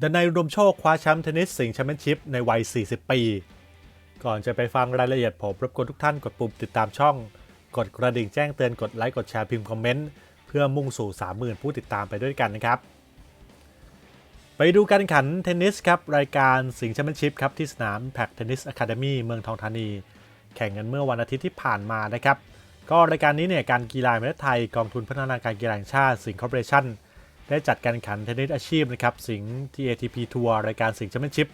ดนในยอุมโชคคว้าแชมป์เทนนิสสิงห์แชมเปี้ยนชิพในวัย 40 ปี ก่อนจะไปฟังรายละเอียดผมรบกวนทุกท่านกดปุ่มติดตามช่อง กดกระดิ่งแจ้งเตือนกดไลค์กดแชร์พิมพ์คอมเมนต์เพื่อมุ่งสู่ 30,000 ผู้ติดตามไปด้วยกันนะครับ ไปดูการแข่งขันเทนนิสครับรายการสิงห์แชมเปี้ยนชิพครับที่สนามแพคเทนนิสอะคาเดมี่เมืองทองธานี แข่งกันเมื่อวันอาทิตย์ที่ผ่านมานะครับก็รายการนี้เนี่ยการกีฬาแห่งประเทศไทยกองทุนพัฒนาการกีฬาแห่งชาติสิงห์คอร์ปอเรชั่น ได้จัดการแข่งขันเทนนิสอาชีพนะครับสิงห์ TATP ทัวร์รายการสิงห์แชมเปี้ยนชิพ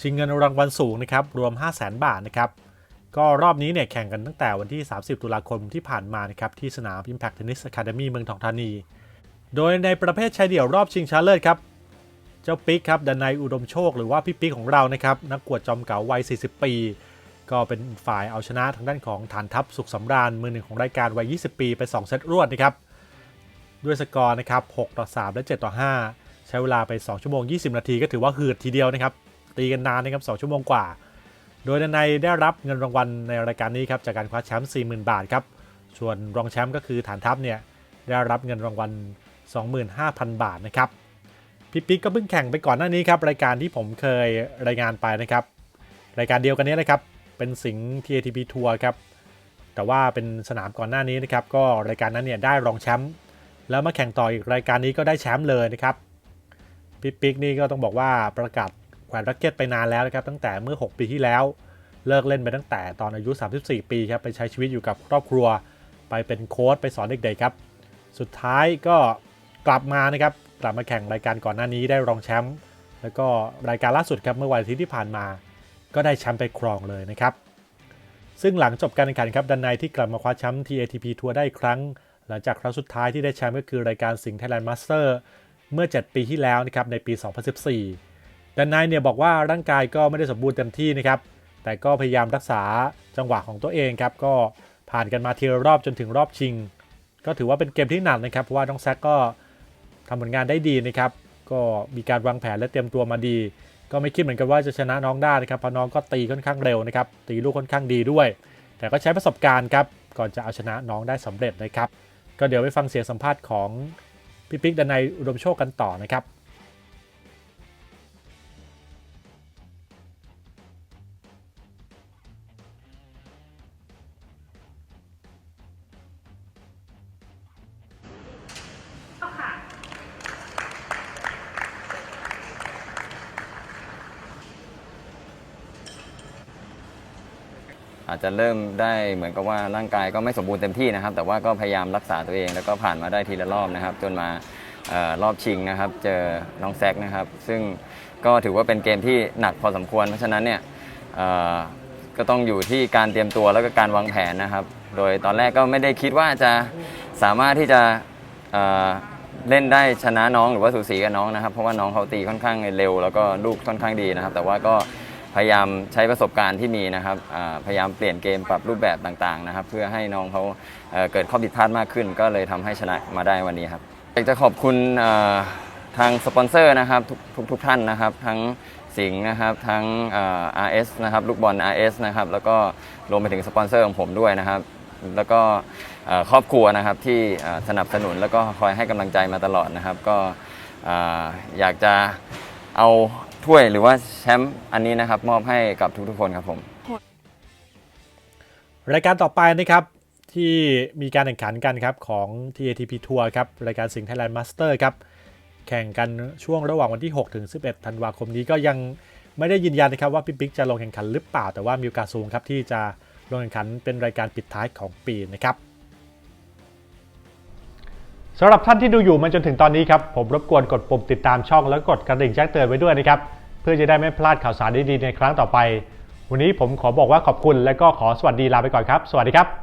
ชิงเงินรางวัลสูงนะครับรวม 5 0 0 0 0 0 บาทนะครับก็รอบนี้เนี่ยแข่งกันตั้งแต่วันที่ 30 ตุลาคมที่ผ่านมานะครับที่สนาม Impact Tennis Academy เมืองทองธานี โดยในประเภทชายเดี่ยวรอบชิงชนะเลิศครับ เจ้าปิ๊กครับดนในยอุดมโชคหรือว่าพี่ปิ๊กของเรานะครับนักกวดจอมเก่าวัย 40 ปี ก็เป็นฝ่ายเอาชนะทางด้านของฐานทัพสุขสำราญมือหนึ่งของรายการวัย 20 ปีไป 2 เซตรวดนะครับ ด้วยสกอร์นะครับ6ต่อ3 และ 7 ต่อ 5 ใช้เวลาไป 2 ชั่วโมง 20 นาทีก็ถือว่าหืดทีเดียวนะครับ ตีกันนานนะครับ 2 ชั่วโมงกว่า โดยในได้รับเงินรางวัลในรายการนี้ครับจากการคว้าแชมป์ 40,000 บาทครับ ส่วนรองแชมป์ก็คือฐานทัพเนี่ยได้รับเงินรางวัล 25,000 บาทนะครับ พี่ปิ๊กก็เพิ่งแข่งไปก่อนหน้านี้ครับรายการที่ผมเคยรายงานไปนะครับ รายการเดียวกันนี้นะครับ เป็นสิงห์ TATP ทัวร์ครับ แต่ว่าเป็นสนามก่อนหน้านี้นะครับ ก็รายการนั้นเนี่ยได้รองแชมป์ แล้วมาแข่งต่ออีกรายการนี้ก็ได้แชมป์เลยนะครับพี่ปิ๊กนี่ก็ต้องบอกว่าประกาศแขวนแร็กเก็ตไปนานแล้วนะครับตั้งแต่เมื่อ 6 ปีที่แล้ว เลิกเล่นไปตั้งแต่ตอนอายุ 34 ปีครับไปใช้ชีวิตอยู่กับครอบครัว ไปเป็นโค้ชไปสอนเด็กๆครับ สุดท้ายก็กลับมานะครับกลับมาแข่งรายการก่อนหน้านี้ได้รองแชมป์แล้วก็รายการล่าสุดครับเมื่อวันอาทิตย์ที่ผ่านมา ก็ได้แชมป์ไปครองเลยนะครับซึ่งหลังจบการแข่งขันครับดันไนที่กลับมาคว้าแชมป์ TATP ทัวร์ได้ครั้ง หลังจากครั้งสุดท้ายที่ได้แชมป์ก็คือรายการสิงห์ไทยแลนด์มาสเตอร์เมื่อ 7 ปีที่แล้วนะครับในปี 2014ดันไนเนี่ยบอกว่าร่างกายก็ไม่ได้สมบูรณ์เต็มที่นะครับ แต่ก็พยายามรักษาจังหวะของตัวเองครับ ก็ผ่านกันมาทีละรอบจนถึงรอบชิง ก็ถือว่าเป็นเกมที่หนักนะครับ เพราะว่าน้องแซกก็ทำผลงานได้ดีนะครับ ก็มีการวางแผนและเตรียมตัวมาดี ก็ไม่คิดเหมือนกันว่าจะชนะน้องได้นะครับเพราะน้องก็ตีค่อนข้างเร็วนะครับ ตีลูกค่อนข้างดีด้วย แต่ก็ใช้ประสบการณ์ครับ ก่อนจะเอาชนะน้องได้สำเร็จนะครับ ก็เดี๋ยวไปฟังเสียงสัมภาษณ์ของพี่ปิ๊กดนัยอุดมโชคกันต่อนะครับ อาจจะเริ่มได้เหมือนกับว่าร่างกายก็ไม่สมบูรณ์เต็มที่นะครับ แต่ว่าก็พยายามรักษาตัวเอง แล้วก็ผ่านมาได้ทีละรอบนะครับ จนมาออรอบชิงนะครับ เจอน้องแซกนะครับ ซึ่งก็ถือว่าเป็นเกมที่หนักพอสมควร เพราะฉะนั้นเนี่ยก็ต้องอยู่ที่การเตรียมตัวแล้วก็การวางแผนนะครับ โดยตอนแรกก็ไม่ได้คิดว่าจะสามารถที่จะเเล่นได้ชนะน้องหรือว่าสูสีกับน้องนะครับ เพราะว่าน้องเขาตีค่อนข้างเร็ว แล้วก็ลูกค่อนข้างดีนะครับ แต่ว่าก็ พยายามใช้ประสบการณ์ที่มีนะครับพยายามเปลี่ยนเกมปรับรูปแบบต่างๆนะครับ เพื่อให้น้องเขาเเกิดข้อผิดพลาดมากขึ้น ก็เลยทำให้ชนะมาได้วันนี้ครับอยากจะขอบคุณทางสปอนเซอร์นะครับทุกทุกทุกท่านนะครับทั้งสิงห์นะครับทั้ง RS นะครับลูกบอล RS นะครับแล้วก็รวมไปถึงสปอนเซอร์ของผมด้วยนะครับ แล้วก็ครอบครัวนะครับที่สนับสนุนแล้วก็คอยให้กำลังใจมาตลอดนะครับ ก็อยากจะเอา ถ้วยหรือว่าแชมป์อันนี้นะครับ มอบให้กับทุกๆคนครับผม รายการต่อไปนะครับที่มีการแข่งขันกันครับของ TATP ทัวร์ครับรายการสิงห์ไทยแลนด์มาสเตอร์ครับแข่งกันช่วงระหว่างวันที่ 6 ถึง 11 ธันวาคมนี้ก็ยังไม่ได้ยืนยันนะครับว่าพี่ปิ๊กจะลงแข่งขันหรือเปล่า แต่ว่ามีโอกาสสูงครับที่จะลงแข่งขันเป็นรายการปิดท้ายของปีนะครับ สำหรับท่านที่ดูอยู่มาจนถึงตอนนี้ครับผมรบกวนกดปุ่มติดตามช่องแล้วกดกระดิ่งแจ้งเตือนไว้ด้วยนะครับเพื่อจะได้ไม่พลาดข่าวสารดีๆในครั้งต่อไป วันนี้ผมขอบอกว่าขอบคุณและก็ขอสวัสดีลาไปก่อนครับ สวัสดีครับ